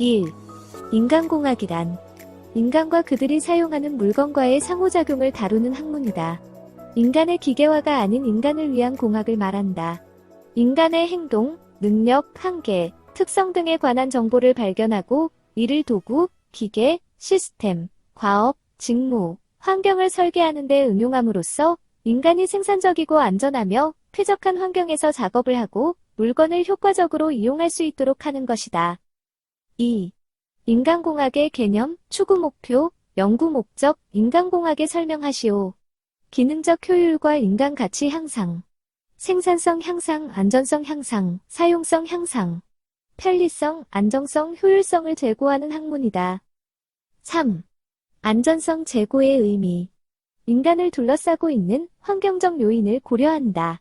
1. 인간공학이란 인간과 그들이 사용하는 물건과의 상호작용을 다루는 학문이다. 인간의 기계화가 아닌 인간을 위한 공학을 말한다. 인간의 행동, 능력, 한계, 특성 등에 관한 정보를 발견하고 이를 도구, 기계, 시스템, 과업, 직무, 환경을 설계하는 데 응용함으로써 인간이 생산적이고 안전하며 쾌적한 환경에서 작업을 하고 물건을 효과적으로 이용할 수 있도록 하는 것이다. 2. 인간공학의 개념, 추구 목표, 연구 목적, 인간공학에 설명하시오. 기능적 효율과 인간 가치 향상, 생산성 향상, 안전성 향상, 사용성 향상, 편리성, 안정성, 효율성을 제고하는 학문이다. 3. 안전성 제고의 의미. 인간을 둘러싸고 있는 환경적 요인을 고려한다.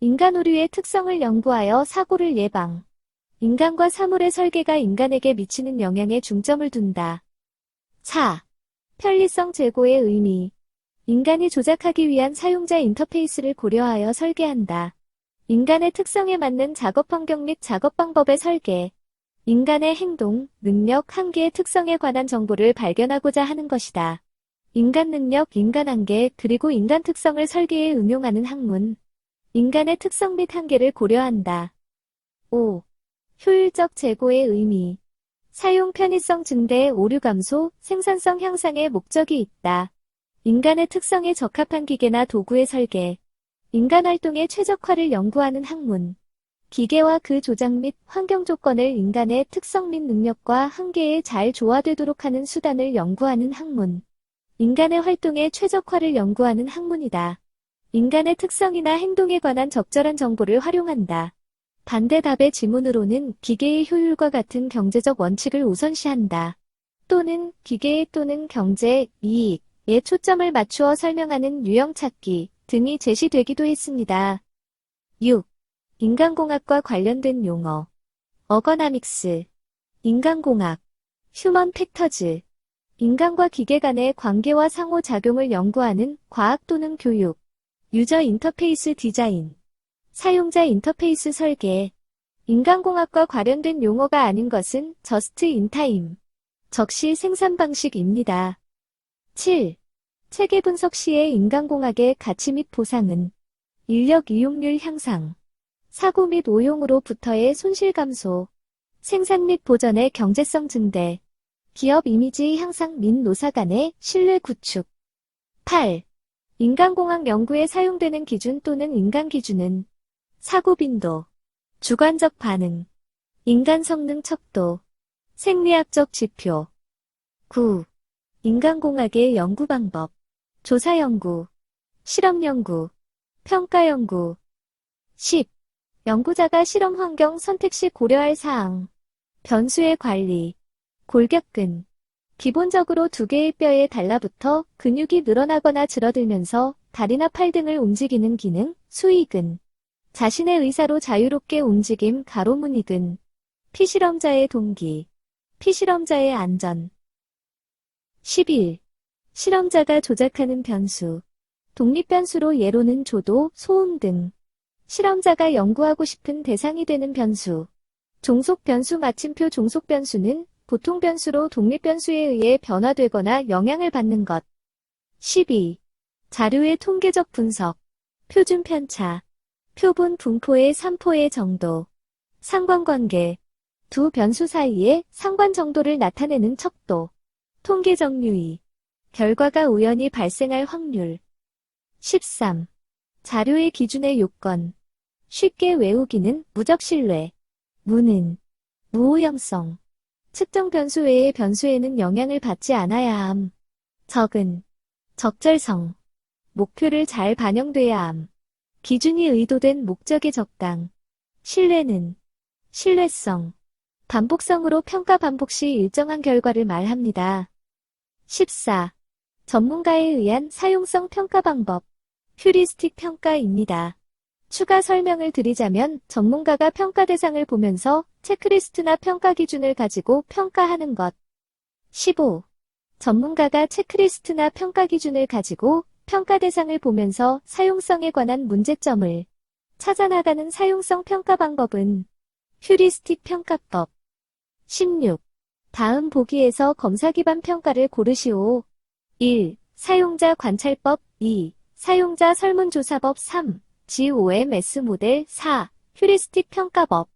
인간 오류의 특성을 연구하여 사고를 예방. 인간과 사물의 설계가 인간에게 미치는 영향에 중점을 둔다. 4. 편리성 제고의 의미. 인간이 조작하기 위한 사용자 인터페이스를 고려하여 설계한다. 인간의 특성에 맞는 작업 환경 및 작업 방법의 설계. 인간의 행동, 능력, 한계의 특성에 관한 정보를 발견하고자 하는 것이다. 인간 능력, 인간 한계, 그리고 인간 특성을 설계에 응용하는 학문. 인간의 특성 및 한계를 고려한다. 5. 효율적 제고의 의미. 사용 편의성 증대, 오류 감소, 생산성 향상의 목적이 있다. 인간의 특성에 적합한 기계나 도구의 설계. 인간 활동의 최적화를 연구하는 학문. 기계와 그 조작 및 환경 조건을 인간의 특성 및 능력과 한계에 잘 조화되도록 하는 수단을 연구하는 학문. 인간의 활동의 최적화를 연구하는 학문이다. 인간의 특성이나 행동에 관한 적절한 정보를 활용한다. 반대 답의 지문으로는 기계의 효율과 같은 경제적 원칙을 우선시한다. 또는 기계의 또는 경제, 이익에 초점을 맞추어 설명하는 유형 찾기 등이 제시되기도 했습니다. 6. 인간공학과 관련된 용어 어거나믹스 인간공학 휴먼 팩터즈 인간과 기계 간의 관계와 상호작용을 연구하는 과학 또는 교육 유저 인터페이스 디자인 사용자 인터페이스 설계 인간공학과 관련된 용어가 아닌 것은 저스트 인타임 적시 생산 방식입니다. 7. 체계 분석 시의 인간공학의 가치 및 보상은 인력 이용률 향상 사고 및 오용으로부터의 손실 감소, 생산 및 보전의 경제성 증대, 기업 이미지 향상 및 노사 간의 신뢰 구축. 8. 인간공학 연구에 사용되는 기준 또는 인간 기준은 사고 빈도, 주관적 반응, 인간 성능 척도, 생리학적 지표. 9. 인간공학의 연구 방법, 조사 연구, 실험 연구, 평가 연구. 10. 연구자가 실험 환경 선택 시 고려할 사항. 변수의 관리. 골격근. 기본적으로 두 개의 뼈에 달라붙어 근육이 늘어나거나 줄어들면서 다리나 팔 등을 움직이는 기능, 수익은. 자신의 의사로 자유롭게 움직임, 가로무늬근. 피실험자의 동기. 피실험자의 안전. 11. 실험자가 조작하는 변수. 독립변수로 예로는 조도, 소음 등. 실험자가 연구하고 싶은 대상이 되는 변수. 종속 변수 마침표 종속 변수는 보통 변수로 독립 변수에 의해 변화되거나 영향을 받는 것. 12. 자료의 통계적 분석. 표준 편차. 표본 분포의 3포의 정도. 상관관계. 두 변수 사이의 상관 정도를 나타내는 척도. 통계적 유의. 결과가 우연히 발생할 확률. 13. 자료의 기준의 요건. 쉽게 외우기는 무적 신뢰. 무는 무오염성. 측정 변수 외의 변수에는 영향을 받지 않아야 함. 적은 적절성. 목표를 잘 반영돼야 함. 기준이 의도된 목적의 적당. 신뢰는 신뢰성. 반복성으로 평가 반복 시 일정한 결과를 말합니다. 14. 전문가에 의한 사용성 평가 방법. 휴리스틱 평가입니다. 추가 설명을 드리자면 전문가가 평가 대상을 보면서 체크리스트나 평가 기준을 가지고 평가하는 것. 15. 전문가가 체크리스트나 평가 기준을 가지고 평가 대상을 보면서 사용성에 관한 문제점을 찾아나가는 사용성 평가 방법은 휴리스틱 평가법. 16. 다음 보기에서 검사 기반 평가를 고르시오. 1. 사용자 관찰법 2. 사용자 설문조사법 3. GOMS 모델 4. 휴리스틱 평가법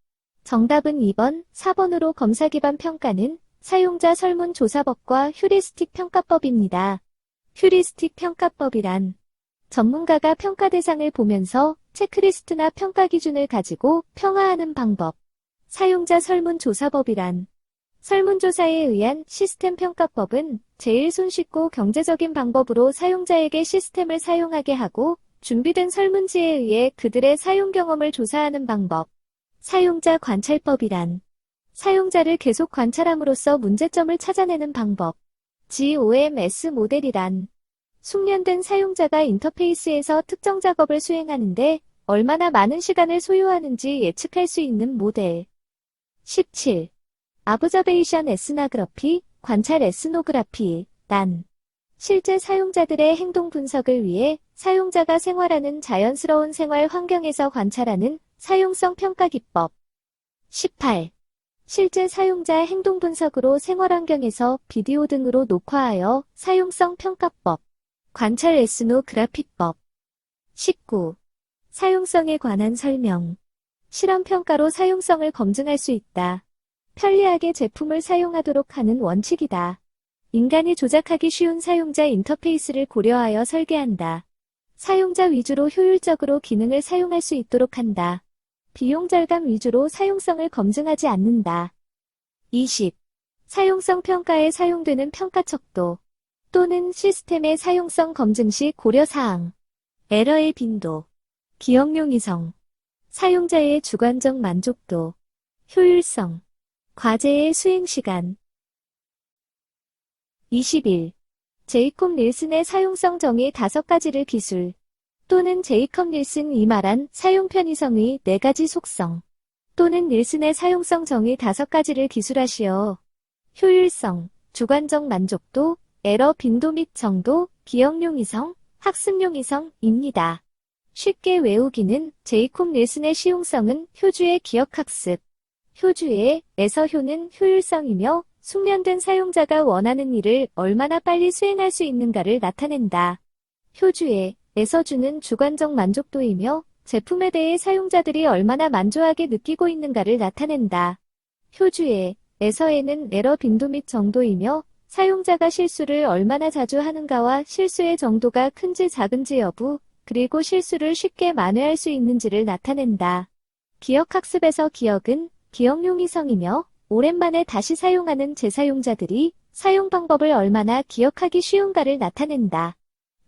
정답은 2번, 4번으로 검사 기반 평가는 사용자 설문조사법과 휴리스틱 평가법입니다. 휴리스틱 평가법이란 전문가가 평가 대상을 보면서 체크리스트나 평가 기준을 가지고 평가하는 방법. 사용자 설문조사법이란 설문조사에 의한 시스템 평가법은 제일 손쉽고 경제적인 방법으로 사용자에게 시스템을 사용하게 하고 준비된 설문지에 의해 그들의 사용 경험을 조사하는 방법. 사용자 관찰법이란 사용자를 계속 관찰함으로써 문제점을 찾아내는 방법. GOMS 모델이란 숙련된 사용자가 인터페이스에서 특정 작업을 수행하는데 얼마나 많은 시간을 소요하는지 예측할 수 있는 모델. 17. 아브저베이션 에스나그러피, 관찰 에스노그라피, 란. 실제 사용자들의 행동 분석을 위해 사용자가 생활하는 자연스러운 생활 환경에서 관찰하는 사용성 평가 기법. 18. 실제 사용자 행동 분석으로 생활 환경에서 비디오 등으로 녹화하여 사용성 평가법. 관찰 에스노그라피법. 19. 사용성에 관한 설명. 실험 평가로 사용성을 검증할 수 있다. 편리하게 제품을 사용하도록 하는 원칙이다. 인간이 조작하기 쉬운 사용자 인터페이스를 고려하여 설계한다. 사용자 위주로 효율적으로 기능을 사용할 수 있도록 한다. 비용 절감 위주로 사용성을 검증하지 않는다. 20. 사용성 평가에 사용되는 평가 척도 또는 시스템의 사용성 검증 시 고려사항 에러의 빈도 기억용 이성 사용자의 주관적 만족도 효율성 과제의 수행시간 21. 제이콥 닐슨의 사용성 정의 5가지를 기술 또는 제이컵 닐슨 이 말한 사용 편의성의 4가지 속성 또는 닐슨의 사용성 정의 5가지를 기술하시어 효율성, 주관적 만족도, 에러 빈도 및 정도, 기억용 이성, 학습용 이성입니다. 쉽게 외우기는 제이콥 닐슨의 시용성은 효주의 기억학습, 효주의 에서 효는 효율성이며 숙련된 사용자가 원하는 일을 얼마나 빨리 수행할 수 있는가를 나타낸다. 효주의 에서 주는 주관적 만족도이며 제품에 대해 사용자들이 얼마나 만족하게 느끼고 있는가를 나타낸다. 효주의 에서에는 에러 빈도 및 정도이며 사용자가 실수를 얼마나 자주 하는가와 실수의 정도가 큰지 작은지 여부, 그리고 실수를 쉽게 만회할 수 있는지를 나타낸다. 기억학습에서 기억은 기억용 이성이며 오랜만에 다시 사용하는 재사용자들이 사용 방법을 얼마나 기억하기 쉬운가를 나타낸다.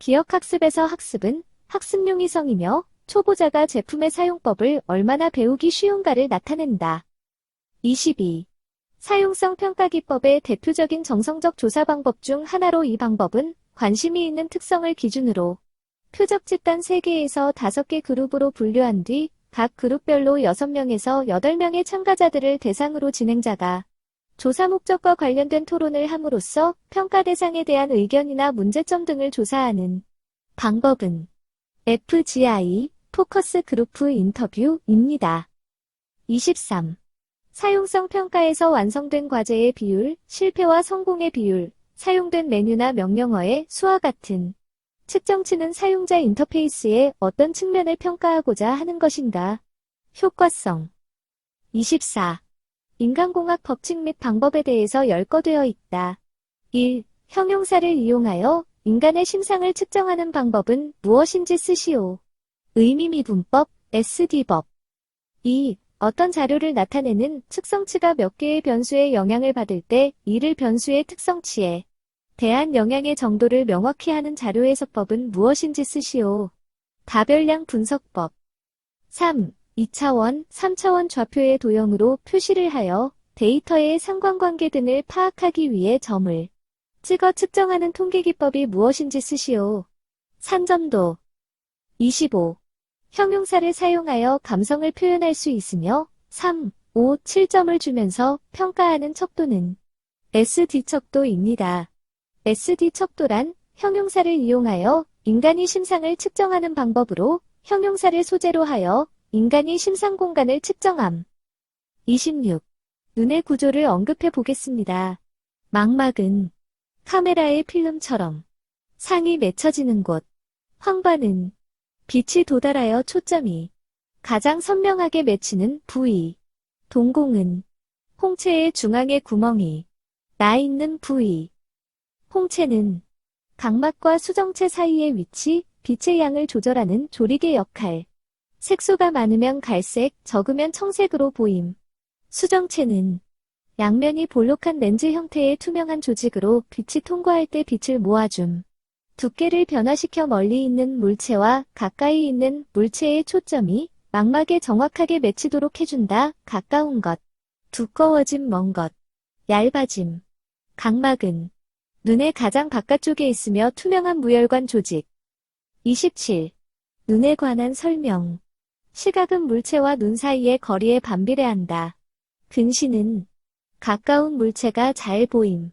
기억학습에서 학습은 학습용 이성이며 초보자가 제품의 사용법을 얼마나 배우기 쉬운가를 나타낸다. 22. 사용성 평가 기법의 대표적인 정성적 조사 방법 중 하나로 이 방법은 관심이 있는 특성을 기준으로 표적 집단 3개에서 5개 그룹으로 분류한 뒤 각 그룹별로 6명에서 8명의 참가자들을 대상으로 진행자가 조사 목적과 관련된 토론을 함으로써 평가 대상에 대한 의견이나 문제점 등을 조사하는 방법은 FGI 포커스 그룹프 인터뷰입니다. 23. 사용성 평가에서 완성된 과제의 비율, 실패와 성공의 비율, 사용된 메뉴나 명령어의 수와 같은 측정치는 사용자 인터페이스의 어떤 측면을 평가하고자 하는 것인가? 효과성 24. 인간공학 법칙 및 방법에 대해서 열거되어 있다. 1. 형용사를 이용하여 인간의 심상을 측정하는 방법은 무엇인지 쓰시오. 의미미분법, SD법. 2. 어떤 자료를 나타내는 측성치가 몇 개의 변수의 영향을 받을 때 이를 변수의 특성치에 대한 영향의 정도를 명확히 하는 자료 해석법은 무엇인지 쓰시오. 가별량 분석법. 3. 2차원, 3차원 좌표의 도형으로 표시를 하여 데이터의 상관관계 등을 파악하기 위해 점을 찍어 측정하는 통계기법이 무엇인지 쓰시오. 산점도. 25. 형용사를 사용하여 감성을 표현할 수 있으며 3, 5, 7점을 주면서 평가하는 척도는 SD 척도입니다. SD 척도란 형용사를 이용하여 인간이 심상을 측정하는 방법으로 형용사를 소재로 하여 인간이 심상 공간을 측정함. 26. 눈의 구조를 언급해 보겠습니다. 망막은 카메라의 필름처럼 상이 맺혀지는 곳. 황반은 빛이 도달하여 초점이 가장 선명하게 맺히는 부위. 동공은 홍채의 중앙에 구멍이 나 있는 부위. 홍채는 각막과 수정체 사이의 위치, 빛의 양을 조절하는 조리개 역할. 색소가 많으면 갈색, 적으면 청색으로 보임. 수정체는 양면이 볼록한 렌즈 형태의 투명한 조직으로 빛이 통과할 때 빛을 모아줌. 두께를 변화시켜 멀리 있는 물체와 가까이 있는 물체의 초점이 망막에 정확하게 맺히도록 해준다. 가까운 것, 두꺼워짐 먼 것, 얇아짐. 각막은 눈의 가장 바깥쪽에 있으며 투명한 무혈관 조직. 27. 눈에 관한 설명. 시각은 물체와 눈 사이의 거리에 반비례한다. 근시는 가까운 물체가 잘 보임.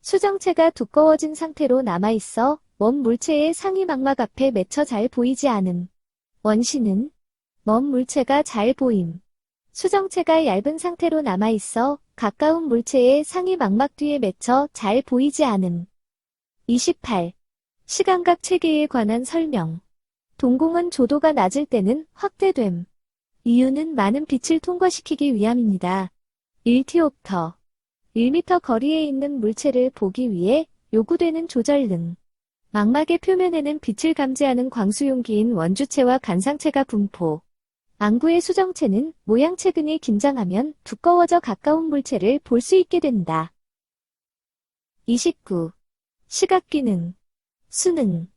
수정체가 두꺼워진 상태로 남아있어 먼 물체의 상위 망막 앞에 맺혀 잘 보이지 않음. 원시는 먼 물체가 잘 보임. 수정체가 얇은 상태로 남아있어 가까운 물체의 상위 망막 뒤에 맺혀 잘 보이지 않음. 28. 시간각 체계에 관한 설명. 동공은 조도가 낮을 때는 확대됨. 이유는 많은 빛을 통과시키기 위함입니다. 1티옵터. 1m 거리에 있는 물체를 보기 위해 요구되는 조절능. 망막의 표면에는 빛을 감지하는 광수용기인 원주체와 간상체가 분포. 안구의 수정체는 모양체근이 긴장하면 두꺼워져 가까운 물체를 볼 수 있게 된다. 29. 시각기능. 수능.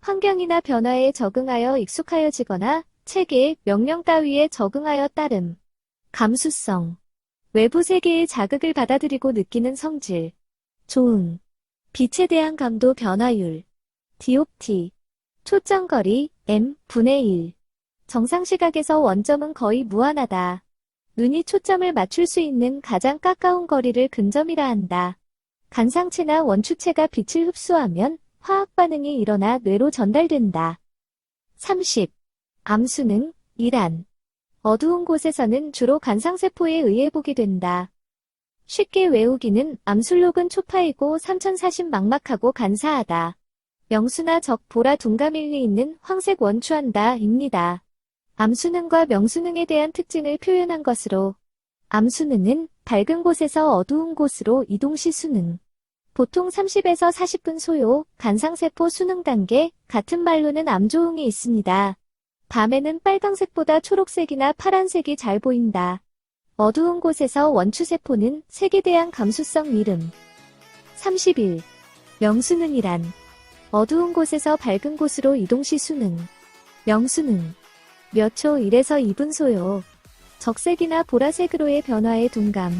환경이나 변화에 적응하여 익숙하여지거나 체계, 명령 따위에 적응하여 따름. 감수성. 외부 세계의 자극을 받아들이고 느끼는 성질. 조응. 빛에 대한 감도 변화율. 디옵티. 초점거리, m, 분의 1. 정상 시각에서 원점은 거의 무한하다. 눈이 초점을 맞출 수 있는 가장 가까운 거리를 근점이라 한다. 간상체나 원추체가 빛을 흡수하면 화학 반응이 일어나 뇌로 전달된다. 30. 암수능, 이란. 어두운 곳에서는 주로 간상세포에 의해 보게 된다. 쉽게 외우기는 암술록은 초파이고 3040 막막하고 간사하다. 명수나 적, 보라, 둔감일리 있는 황색 원추한다 입니다. 암수능과 명수능에 대한 특징을 표현한 것으로 암수능은 밝은 곳에서 어두운 곳으로 이동 시 수능. 보통 30에서 40분 소요, 간상세포 수능 단계, 같은 말로는 암조응이 있습니다. 밤에는 빨강색보다 초록색이나 파란색이 잘 보인다. 어두운 곳에서 원추세포는 색에 대한 감수성 이름. 31. 명수능이란 어두운 곳에서 밝은 곳으로 이동 시 수능. 명수능. 몇 초 1에서 2분 소요. 적색이나 보라색으로의 변화에 둔감.